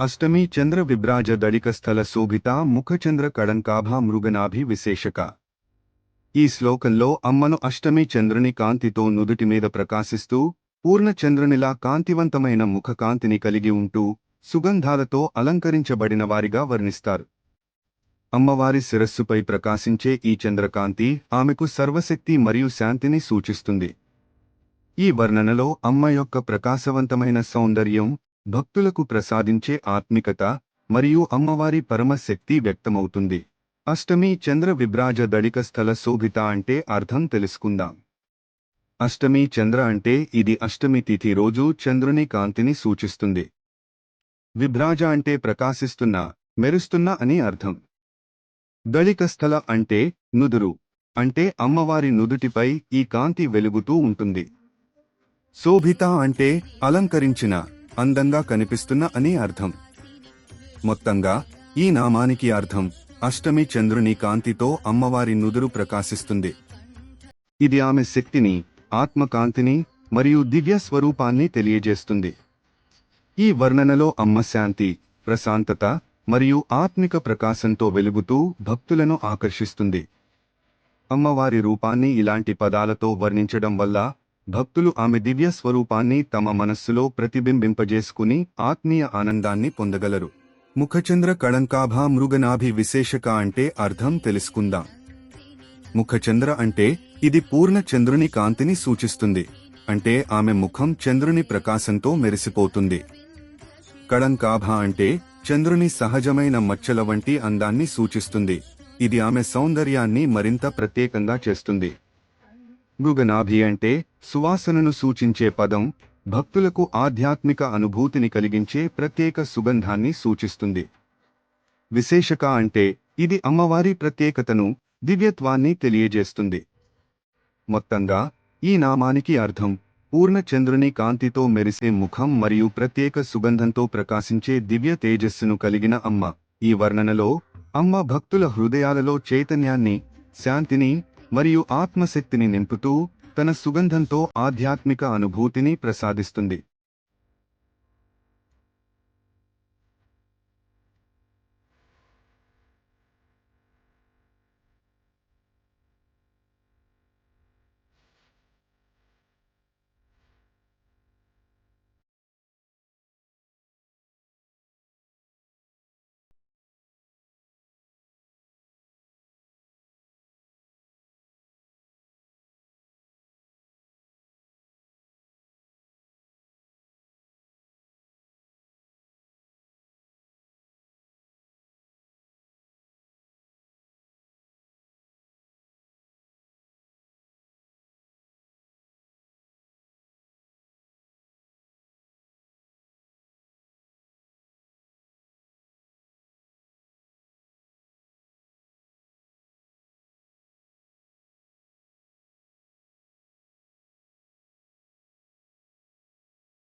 అష్టమి చంద్ర విభ్రాజ దళిక స్థల శోభిత ముఖచంద్ర కడంకాభా మృగనాభి విశేషక ఈ శ్లోకంలో అమ్మను అష్టమి చంద్రుని కాంతితో నుదుటి మీద ప్రకాశిస్తూ పూర్ణచంద్రునిలా కాంతివంతమైన ముఖకాంతిని కలిగి ఉంటూ సుగంధాలతో అలంకరించబడిన వారిగా వర్ణిస్తారు అమ్మవారి శిరస్సుపై ప్రకాశించే ఈ చంద్రకాంతి ఆమెకు సర్వశక్తి మరియు శాంతిని సూచిస్తుంది ఈ వర్ణనలో అమ్మ యొక్క ప్రకాశవంతమైన సౌందర్యం భక్తులకు ప్రసాదించే ఆత్మికత మరియు అమ్మవారి పరమశక్తి వ్యక్తమవుతుంది. అష్టమి చంద్ర విభ్రాజ దళిక స్థల శోభిత అంటే అర్థం తెలుసుకుందాం. అష్టమి చంద్ర అంటే ఇది అష్టమి తిథి రోజు చంద్రుని కాంతిని సూచిస్తుంది. విభ్రాజ అంటే ప్రకాశిస్తున్న మెరుస్తున్న అని అర్థం. దళిక స్థల అంటే నుదురు అంటే అమ్మవారి నుదుటిపై ఈ కాంతి వెలుగుతూ ఉంటుంది. శోభిత అంటే అలంకరించిన అందంగా కనిపిస్తున్న అని అర్థం. మొత్తంగా ఈ నామానికి అర్థం అష్టమి చంద్రుని కాంతితో అమ్మవారి నుదురు ప్రకాశిస్తుంది. ఇది ఆమె శక్తిని ఆత్మకాంతిని మరియు దివ్య స్వరూపాన్ని తెలియజేస్తుంది. ఈ వర్ణనలో అమ్మ శాంతి ప్రశాంతత మరియు ఆత్మిక ప్రకాశంతో వెలుగుతూ భక్తులను ఆకర్షిస్తుంది. అమ్మవారి రూపాన్ని ఇలాంటి పదాలతో వర్ణించడం వల్ల భక్తులు ఆమె దివ్య స్వరూపాన్ని తమ మనస్సులో ప్రతిబింబింపజేసుకుని ఆత్మీయ ఆనందాన్ని పొందగలరు. ముఖచంద్ర కళంకాభ మృగనాభి విశేషక అంటే అర్థం తెలుసుకుందాం. ముఖచంద్ర అంటే ఇది పూర్ణ చంద్రుని కాంతిని సూచిస్తుంది. అంటే ఆమె ముఖం చంద్రుని ప్రకాశంతో మెరిసిపోతుంది. కళంకాభ అంటే చంద్రుని సహజమైన మచ్చల వంటి అందాన్ని సూచిస్తుంది. ఇది ఆమె సౌందర్యాన్ని మరింత ప్రత్యేకంగా చేస్తుంది. మృగనాభి అంటే సువాసనను సూచించే పదం భక్తులకు ఆధ్యాత్మిక అనుభూతిని కలిగించే ప్రత్యేక సుగంధాన్ని సూచిస్తుంది. విశేషక అంటే ఇది అమ్మవారి ప్రత్యేకతను దివ్యత్వాన్ని తెలియజేస్తుంది. మొత్తంగా ఈ నామానికి అర్థం పూర్ణచంద్రుని కాంతితో మెరిసే ముఖం మరియు ప్రత్యేక సుగంధంతో ప్రకాశించే దివ్య తేజస్సును కలిగిన అమ్మ. ఈ వర్ణనలో అమ్మ భక్తుల హృదయాలలో చైతన్యాన్ని శాంతిని మరియు ఆత్మశక్తిని నింపుతూ తన సుగంధంతో ఆధ్యాత్మిక అనుభూతిని ప్రసాదిస్తుంది.